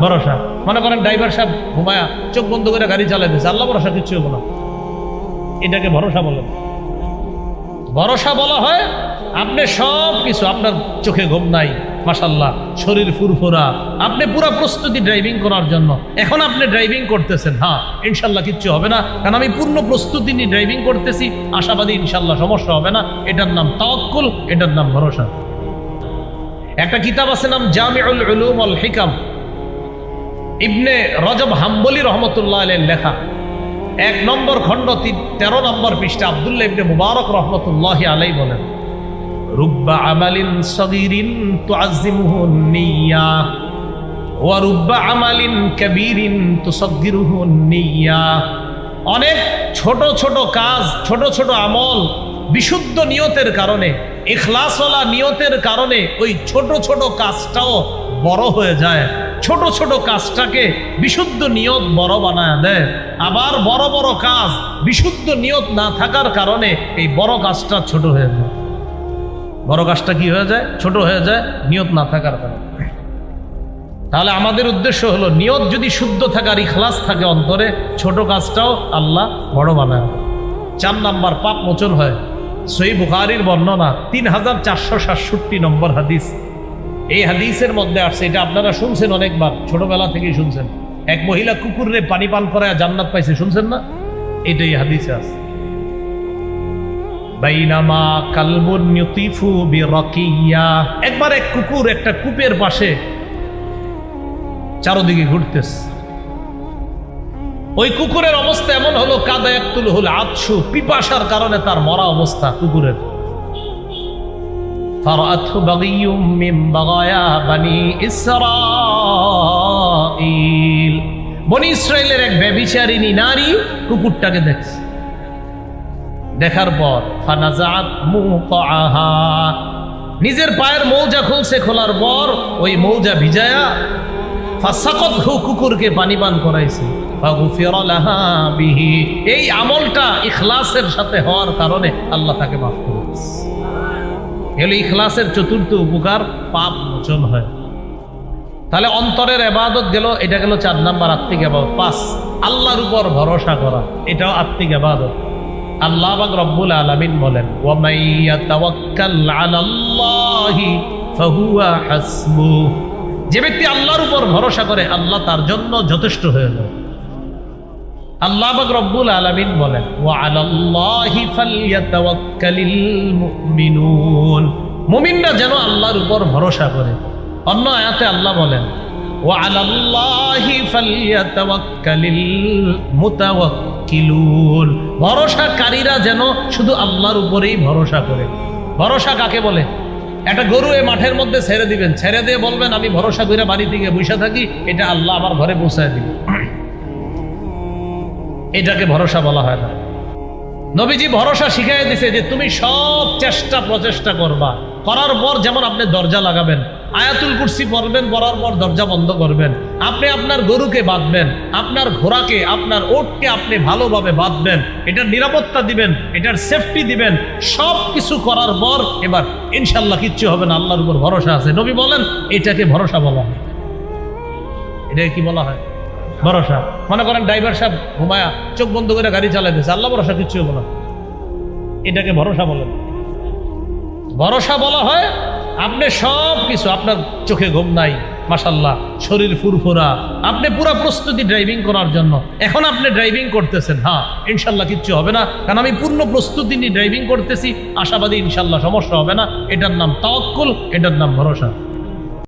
ভরসা। মনে করেন ড্রাইভার সাহেব ঘুমায়া চোখ বন্ধ করে গাড়ি চালাইতেছে আল্লাহ ভরসা, কিচ্ছু হব না। এটাকে ভরসা বলেন ভরসা বলা হয় আপনি সব কিছু, আপনার চোখে ঘুম নাই মাসাল্লাহ শরীর ফুরফুরা। আপনি পুরো প্রস্তুতি ড্রাইভিং করার জন্য। এখন আপনি ড্রাইভিং করতেছেন হ্যাঁ ইনশাল্লাহ কিচ্ছু হবে না। কারণ আমি পূর্ণ প্রস্তুতি নিয়ে ড্রাইভিং করতেছি, আশাবাদী ইনশাল্লাহ সমস্যা হবে না। এটার নাম তাওয়াক্কুল, এটার নাম ভরসা। একটা কিতাব আছে নাম জামিউল উলুম আল হিকাম ইবনে রজব হাম্বলি রহমতুল্লাহ আলের লেখা। এক নম্বর খণ্ড তেরো নম্বর পৃষ্ঠা আবদুল্লাহ ইবনে মুবারক রহমতুল্লাহ আলাই বলেন, রুব্বা আমালিন সগীরিন তুআজ্জিমুহু নিয়্যা ওয়া রুব্বা আমালিন কাবীরিন তুসাগগিরুহু নিয়্যা অনেক ছোট ছোট কাজ, ছোট ছোট আমল বিশুদ্ধ নিয়তের কারণে, ইখলাসওয়ালা নিয়তের কারণে ওই ছোট ছোট কাজটাও বড় হয়ে যায়। ছোট ছোট কাজটাকে বিশুদ্ধ নিয়ত বড় বানায় দেয়। আবার বড় বড় কাজ বিশুদ্ধ নিয়ত না থাকার কারণে এই বড় কাজটা ছোট হয়ে যায়। বড় কাজটা কি হয়ে যায়? ছোট হয়ে যায়, নিয়ত না থাকার কারণে। তাহলে আমাদের উদ্দেশ্য হলো, নিয়ত যদি শুদ্ধ থাকার ইখলাস থাকে অন্তরে, ছোট কাজটাও আল্লাহ বড় বানায় চার নাম্বার পাপ মোচন হয়। সই বুখারির বর্ণনা, তিন হাজার চারশো সাতষট্টি নম্বর হাদিস। এই হাদিসের মধ্যে আসছে, এটা আপনারা শুনছেন অনেকবার, ছোটবেলা থেকেই শুনছেন। এক মহিলা কুকুরে পানি পান করায় জান্নাত পাইছে, শুনছেন না? এটাই হাদিসে আছে বাইনামা একবার এক কুকুর একটা কূপের পাশে চারদিকে ঘুরতেছে। ওই কুকুরের অবস্থা এমন হলো কাদা একতুল হল আতসু, পিপাসার কারণে তার মরা অবস্থা কুকুরের। فرأته بغي من بغايا بني إسرائيل বনি ইসরায়েলের এক ব্যবিচারিণী নারী কুকুরটাকে দেখছে দেখার পর ফানাজাত মুতাআহা নিজের পায়ের মৌজা খুলছে খোলার পর ওই মৌজা ভিজায়া ফাসাকত হু কুকুরকে পানি পান করাইছে ফাগুফিরা লাহা বিহি এই আমলটা ইখলাসের সাথে হওয়ার কারণে আল্লাহ তাকে মাফ করে দিয়েছে এগুলো ইখলাসের চতুর্থ উপকার পাপ মোচন হয়। তাহলে অন্তরের এবাদত গেল, এটা গেল চার নাম্বার আত্মিক এবাদত। পাঁচ আল্লাহর উপর ভরসা করা, এটাও আত্মিক এবাদত। আল্লাহ বাক রব্বুল আলামিন বলেন যে ব্যক্তি আল্লাহর উপর ভরসা করে, আল্লাহ তার জন্য যথেষ্ট হয়ে যায়। আল্লাহ রব্বুল আলামিন বলেন ফালইয়াতাওয়াক্কালিল মুমিনুন। মুমিনরা যেন আল্লাহর উপর ভরসা করে। অন্য আয়াতে আল্লাহ বলেন ওয়া আলাল্লাহি ফালইয়াতাওয়াক্কালিল মুতাওয়াক্কিলুন। ভরসাকারীরা যেন শুধু আল্লাহর উপরেই ভরসা করে। ভরসা কাকে বলে? একটা গরু এই মাঠের মধ্যে ছেড়ে দিবেন। ছেড়ে দিয়ে বলবেন, আমি ভরসা করে বাড়ি থেকে বসে থাকি, এটা আল্লাহ আমার ঘরে পৌঁছায় দিবে। এটাকে ভরসা বলা হয় না। নবীজি ভরসা শিখাই দিছে যে তুমি সব চেষ্টা প্রচেষ্টা করবা। করার পর যেমন আপনি দরজা লাগাবেন, আয়াতুল কুরসি পড়বেন, পড়ার পর দরজা বন্ধ করবেন, আপনি আপনার গরুকে বাঁধবেন, আপনার ঘোড়াকে, আপনার ওটকে আপনি ভালোভাবে বাঁধবেন, এটার নিরাপত্তা দিবেন, এটার সেফটি দিবেন সব কিছু করার পর এবার ইনশাল্লাহ কিচ্ছু হবে না, আল্লাহর উপর ভরসা আছে। নবী বলেন, এটাকে ভরসা বলা হয়। এটাকে কি বলা হয়? ভরসা। মনে করেন ড্রাইভার সাহেব ঘুমায়া চোখ বন্ধ করে গাড়ি চালাইতেছে আল্লাহ ভরসা, কিচ্ছু হব না। এটাকে ভরসা বলেন। ভরসা বলা হয় আপনি সব কিছু, আপনার চোখে ঘুম নাই মাসাল্লাহ শরীর ফুরফুরা, আপনি পুরো প্রস্তুতি ড্রাইভিং করার জন্য। এখন আপনি ড্রাইভিং করতেছেন হ্যাঁ ইনশাল্লাহ কিচ্ছু হবে না। কারণ আমি পূর্ণ প্রস্তুতি নিয়ে ড্রাইভিং করতেছি, আশাবাদী ইনশাল্লাহ সমস্যা হবে না। এটার নাম তাওয়াক্কুল, এটার নাম ভরসা।